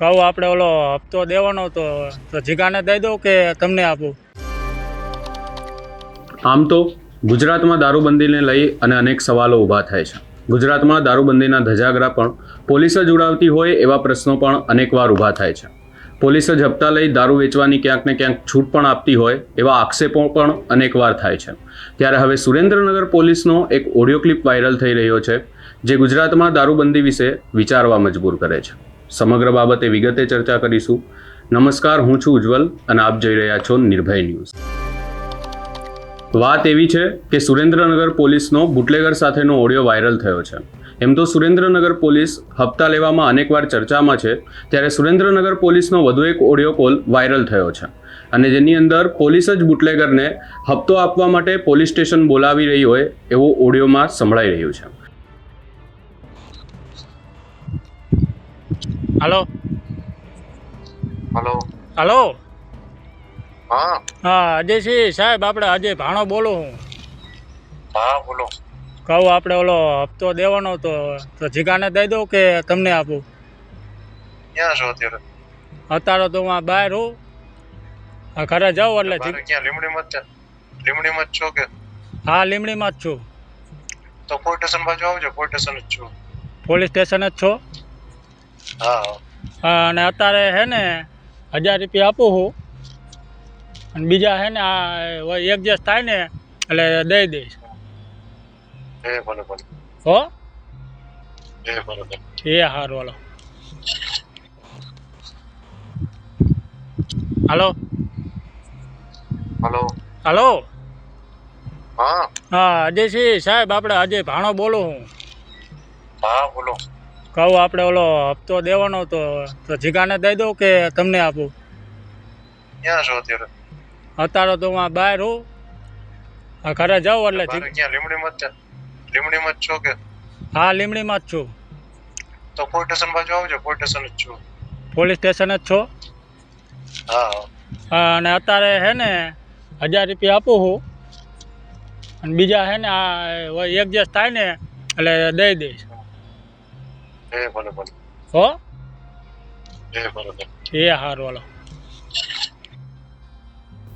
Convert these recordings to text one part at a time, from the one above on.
કહું આપણે ઓલો હપ્તો દેવાનો તો તો જીગાને દઈ દઉં કે તમને આપું? આમ તો ગુજરાતમાં દારૂબંધીને લઈ અને અનેક સવાલો ઊભા થાય છે. ગુજરાતમાં દારૂબંધીના ધજાગરા પણ પોલીસ જ ઉડાવતી હોય એવા પ્રશ્નો પણ અનેકવાર ઊભા થાય છે. પોલીસ જ હપ્તા લઈ દારૂ વેચવાની ક્યાંક ને ક્યાંક છૂટ પણ આપતી હોય એવા આક્ષેપો પણ અનેકવાર થાય છે. ત્યારે હવે સુરેન્દ્રનગર પોલીસનો એક ઓડિયો ક્લિપ વાયરલ થઈ રહ્યો છે, જે ગુજરાતમાં દારૂબંધી વિશે વિચારવા મજબૂર કરે છે. સમગ્ર બાબતે વિગતે ચર્ચા કરીશું. નમસ્કાર, હું છું ઉજ્જવલ અને આપ જોઈ રહ્યા છો નિર્ભય ન્યૂઝ. વાત એવી છે કે સુરેન્દ્રનગર પોલીસનો બુટલેગર સાથેનો ઓડિયો વાયરલ થયો છે. એમ તો સુરેન્દ્રનગર પોલીસ હપ્તા લેવામાં અનેકવાર ચર્ચામાં છે, ત્યારે સુરેન્દ્રનગર પોલીસનો વધુ એક ઓડિયો કોલ વાયરલ થયો છે. અને જેની અંદર પોલીસ જ બુટલેગરને હપ્તો આપવા માટે પોલીસ સ્ટેશન બોલાવી રહી હોય એવો ઓડિયોમાં સંભળાઈ રહ્યું છે. હાલો. હલો. હલો. હા. હા અજયસિંહ સાહેબ આપણે અજય ભાણો બોલું હું. હા બોલો. કહું આપણે ઓલો હપ્તો દેવાનો તો તો જીગાને દઈ દઉં કે તમને આપું? ક્યાં છો અત્યારે? અત્યારે તો હું બહાર હું. ઘરે જાઉં એટલે ક્યાં? લીમડીમાં જ લીમડીમાં જ છો કે? હા લીમડીમાં જ છું. તો પોલીસ સ્ટેશન બાજુ આવજો પોલીસ સ્ટેશન જ છું. પોલીસ સ્ટેશન જ છો? હા. અને અત્યારે હે ને હજાર રૂપિયા આપું હું. અને બીજા હે ને આ એડજસ્ટ થાય ને એટલે દઈ દઈશ. હો? એ સારું હાલો. હાલો. હલો. હાલો. હા. હા અજયસિંહ સાહેબ આપણે અજય ભાણો બોલું હું. હા બોલો. કહું આપણે ઓલો હપ્તો દેવાનો તો તો જીગાને દઈ દઉં કે તમને આપું? ક્યાં છો અત્યારે? અત્યારે તો હું બહાર હું. ઘરે જાઉં એટલે ક્યાં લીમડીમાં જ લીમડીમાં જ છો કે? હા લીમડીમાં જ છું. તો પોલીસ સ્ટેશન બાજુ આવજો પોલીસ સ્ટેશન જ છું. પોલીસ સ્ટેશન જ છો? હા. હા, અને અત્યારે હે ને હજાર રૂપિયા આપું હું. અને બીજા હે ને આ એડજસ્ટ થાય ને એટલે દઈ દઈશ. એ ભલે ભલે. હો? એ ભલે એ હાલો.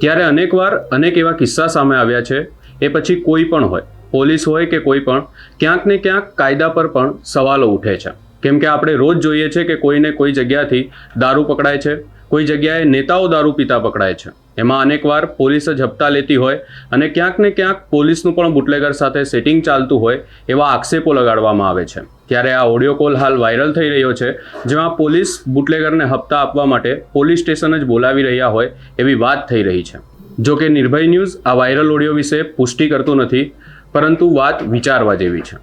ત્યારે અનેકવાર અનેક એવા કિસ્સા સામે આવ્યા છે. એ પછી કોઈ પણ હોય પોલીસ હોય કે કોઈ પણ ક્યાંક ને ક્યાંક કાયદા પર પણ સવાલો ઉઠે છે. કેમ કે આપણે રોજ જોઈએ છે કે કોઈને કોઈ જગ્યાથી દારૂ પકડાય છે, કોઈ જગ્યાએ નેતાઓ દારૂ પીતા પકડાય છે. એમાં અનેકવાર પોલીસ જ હપ્તા લેતી હોય અને ક્યાંક ને ક્યાંક પોલીસનું પણ બુટલેગર સાથે સેટિંગ ચાલતું હોય એવા આક્ષેપો લગાડવામાં આવે છે. ત્યારે આ ઓડિયો કોલ હાલ વાયરલ થઈ રહ્યો છે, જેમાં પોલીસ બુટલેગરને હપ્તા આપવા માટે પોલીસ સ્ટેશન જ બોલાવી રહ્યા હોય એવી વાત થઈ રહી છે. જો કે નિર્ભય ન્યૂઝ આ વાયરલ ઓડિયો વિશે પુષ્ટિ કરતું નથી, પરંતુ વાત વિચારવા જેવી છે.